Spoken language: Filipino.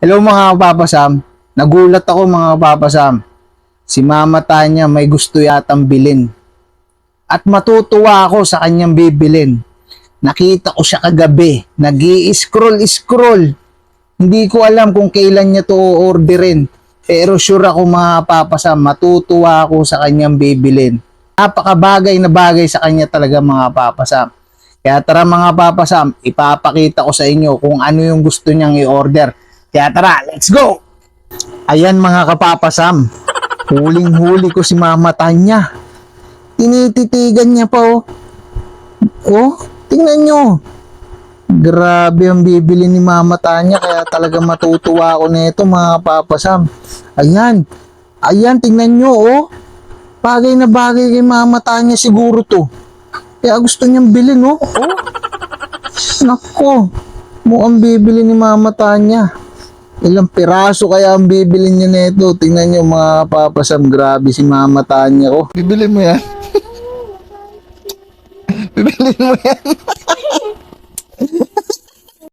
Hello mga kapapasam. Nagulat ako mga kapapasam. Si Mama Tanya may gusto yatang bilin. At matutuwa ako sa kanyang bibilin. Nakita ko siya kagabi. nag scroll scroll Hindi ko alam kung kailan niya to orderin. Pero sure ako mga kapapasam, matutuwa ako sa kanyang bibilin. Napakabagay na bagay sa kanya talaga mga papasam. Kaya tara mga papasam, ipapakita ko sa inyo kung ano yung gusto niyang i-order. Kaya tara, let's go! Ayan mga kapapasam, huling-huli ko si Mama Tanya. Tinititigan niya pa oh. Oh, tingnan nyo. Grabe ang bibili ni Mama Tanya kaya talaga matutuwa ako nito mga papasam. Ayan. Ayan, tingnan nyo oh. Bagay na bagay kay Mama Tanya siguro to. Kaya gusto niyang bilhin oh. oh. Nako. Mukhang bibili ni Mama Tanya. Ilang piraso kaya ang bibili niya nito. Tingnan niyo mga papasam. Grabe si Mama Tanya ko. Bibili mo yan? Bibili mo yan?